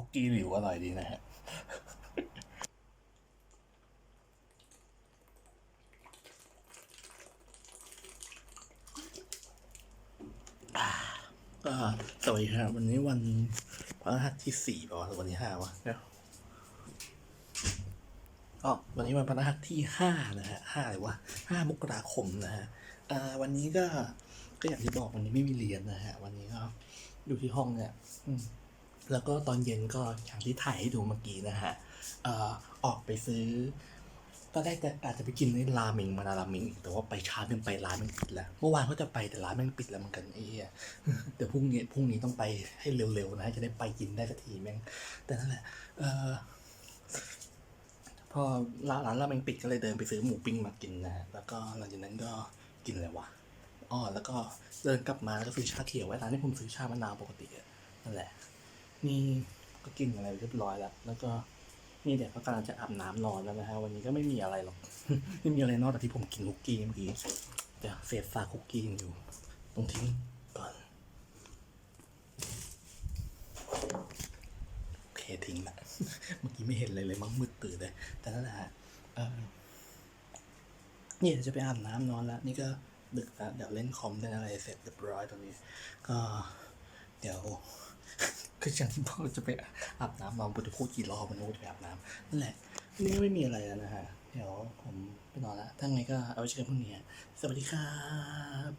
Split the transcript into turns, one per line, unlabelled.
คุกกี้หลิวอร่อยดีนะฮะอ่าก็สวัสดีครับวันนี้วันพฤหัสที่สี่ป่าวะหรือวันที่ห้าวะเดี๋ยวอ๋อวันนี้วันพฤหัสที่ห้านะฮะห้าเลยวะห้ามกราคมนะฮะอ่าวันนี้ก็ก็อย่างที่บอกวันนี้ไม่มีเรียนนะฮะ วันนี้ก็อยู่ที่ห้องเนี่ย อืม แล้วก็ตอนเย็นก็อย่างที่ถ่ายให้ดูเมื่อกี้นะฮะเอ่อออกไปซื้อ ตอนแรกจะอาจจะไปกินในราเมงมานาราเมงอีกแต่ว่าไปช้าเกินไปร้านมันปิดแล้ว เมื่อวานเขาจะไปแต่ร้านมันปิดแล้วเหมือนกันไอ้เหี้ยเดี๋ยวพรุ่งนี้พรุ่งนี้ต้องไปให้เร็วๆนะจะได้ไปกินได้สักทีแม่งแต่นั่นแหละเออพอร้านร้านราเมงปิดก็เลยเดินไปซื้อหมูปิ้งมากินนะ แล้วก็หลังจากนั้นก็กินอะไรวะอ๋อแล้วก็เดินกลับมาแล้วก็ซื้อชาเขียวไว้ร้านที่ผมซื้อชามะนาวปกติอะนั่นแหละ นี่ก็กินอะไรเรียบร้อยแล้ว แล้วก็นี่เดี๋ยวก็กำลังจะอาบน้ำนอนแล้วนะฮะ วันนี้ก็ไม่มีอะไรหรอก ไม่มีอะไรนอกจากที่ผมกินคุกกี้เมื่อกี้เดี๋ยวเศษซากคุกกี้อยู่ต้องทิ้งก่อนโอเคทิ้งละ เมื่อกี้ไม่เห็นเลยเลยมั้งมืดตื่นเลย แต่นั่นแหละฮะเออนี่จะไปอาบน้ำนอนแล้วนี่ก็ดึกแล้วเดี๋ยวเล่นคอมเล่นอะไรเสร็จเรียบร้อยตอนนี้ ก็เดี๋ยว คืออย่างที่บอกจะไปอาบน้ำนอนผมจะพูดกี่รอบมันว่าจะไปอาบน้ำนั่นแหละนี่ไม่มีอะไรแล้วนะฮะ เดี๋ยวผมไปนอนละถ้าไงก็เอาไว้เจอกันพรุ่งนี้ สวัสดีครับ